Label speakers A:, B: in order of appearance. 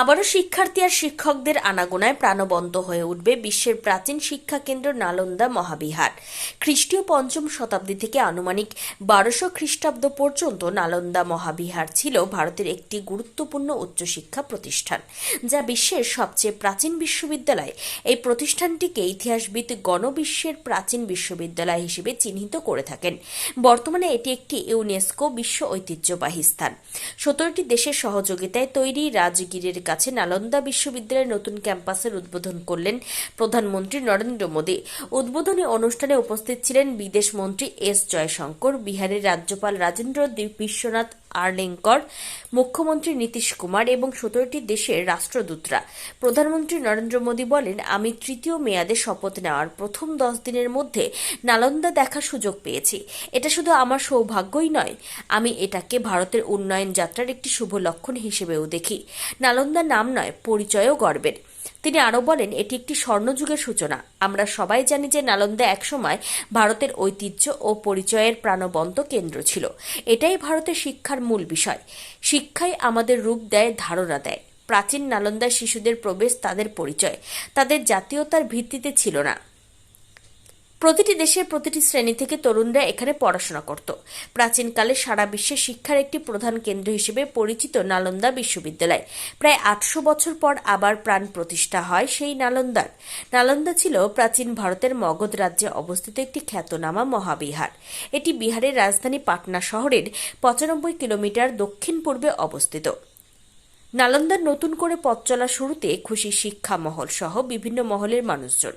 A: আবারও শিক্ষার্থী আর শিক্ষকদের আনাগোনায় প্রাণবন্ত হয়ে উঠবে বিশ্বের প্রাচীন শিক্ষা কেন্দ্র নালন্দা মহাবিহার। খ্রিস্টীয় পঞ্চম শতাব্দী থেকে আনুমানিক বারোশো খ্রিস্টাব্দ পর্যন্ত নালন্দা মহাবিহার ছিল ভারতের একটি গুরুত্বপূর্ণ উচ্চশিক্ষা প্রতিষ্ঠান, যা বিশ্বের সবচেয়ে প্রাচীন বিশ্ববিদ্যালয়। এই প্রতিষ্ঠানটিকে ইতিহাসবিদ গণবিশ্বের প্রাচীন বিশ্ববিদ্যালয় হিসেবে চিহ্নিত করে থাকেন। বর্তমানে এটি একটি ইউনেস্কো বিশ্ব ঐতিহ্যবাহী স্থান। সতেরোটি দেশের সহযোগিতায় তৈরি রাজগীরের কাছে নালন্দা বিশ্ববিদ্যালয়ের নতুন ক্যাম্পাসের উদ্বোধন করলেন প্রধানমন্ত্রী নরেন্দ্র মোদী। উদ্বোধনী অনুষ্ঠানে উপস্থিত ছিলেন বিদেশ মন্ত্রী এস জয়শঙ্কর, বিহারের রাজ্যপাল রাজেন্দ্র বিশ্বনাথ আর্লেঙ্কর, মুখ্যমন্ত্রী নীতিশ কুমার এবং সতেরোটি দেশের রাষ্ট্রদূতরা। প্রধানমন্ত্রী নরেন্দ্র মোদী বলেন, আমি তৃতীয় মেয়াদে শপথ নেওয়ার প্রথম দশ দিনের মধ্যে নালন্দা দেখার সুযোগ পেয়েছি। এটা শুধু আমার সৌভাগ্যই নয়, আমি এটাকে ভারতের উন্নয়ন যাত্রার একটি শুভ লক্ষণ হিসেবেও দেখি। নালন্দা নাম নয়, পরিচয়ও গর্বের। তিনি আরও বলেন, এটি একটি স্বর্ণযুগের সূচনা। আমরা সবাই জানি যে নালন্দা একসময় ভারতের ঐতিহ্য ও পরিচয়ের প্রাণবন্ত কেন্দ্র ছিল। এটাই ভারতের শিক্ষার মূল বিষয়। শিক্ষাই আমাদের রূপ দেয়, ধারণা দেয়। প্রাচীন নালন্দা শিশুদের প্রবেশ তাদের পরিচয়। তাদের জাতীয়তার ভিত্তিতে ছিল না। প্রতিটি দেশের প্রতিটি শ্রেণি থেকে তরুণরা এখানে পড়াশোনা করত। প্রাচীনকালে সারা বিশ্বে শিক্ষার একটি প্রধান কেন্দ্র হিসেবে পরিচিত নালন্দা বিশ্ববিদ্যালয়। প্রায় আটশো বছর পর আবার প্রাণ প্রতিষ্ঠা হয় সেই নালন্দার। নালন্দা ছিল প্রাচীন ভারতের মগধ রাজ্যে অবস্থিত একটি খ্যাতনামা মহাবিহার। এটি বিহারের রাজধানী পাটনা শহরের পঁচানব্বই কিলোমিটার দক্ষিণ পূর্বে অবস্থিত। নালন্দার নতুন করে পথ চলা শুরুতে খুশি শিক্ষা মহল সহ বিভিন্ন মহলের মানুষজন।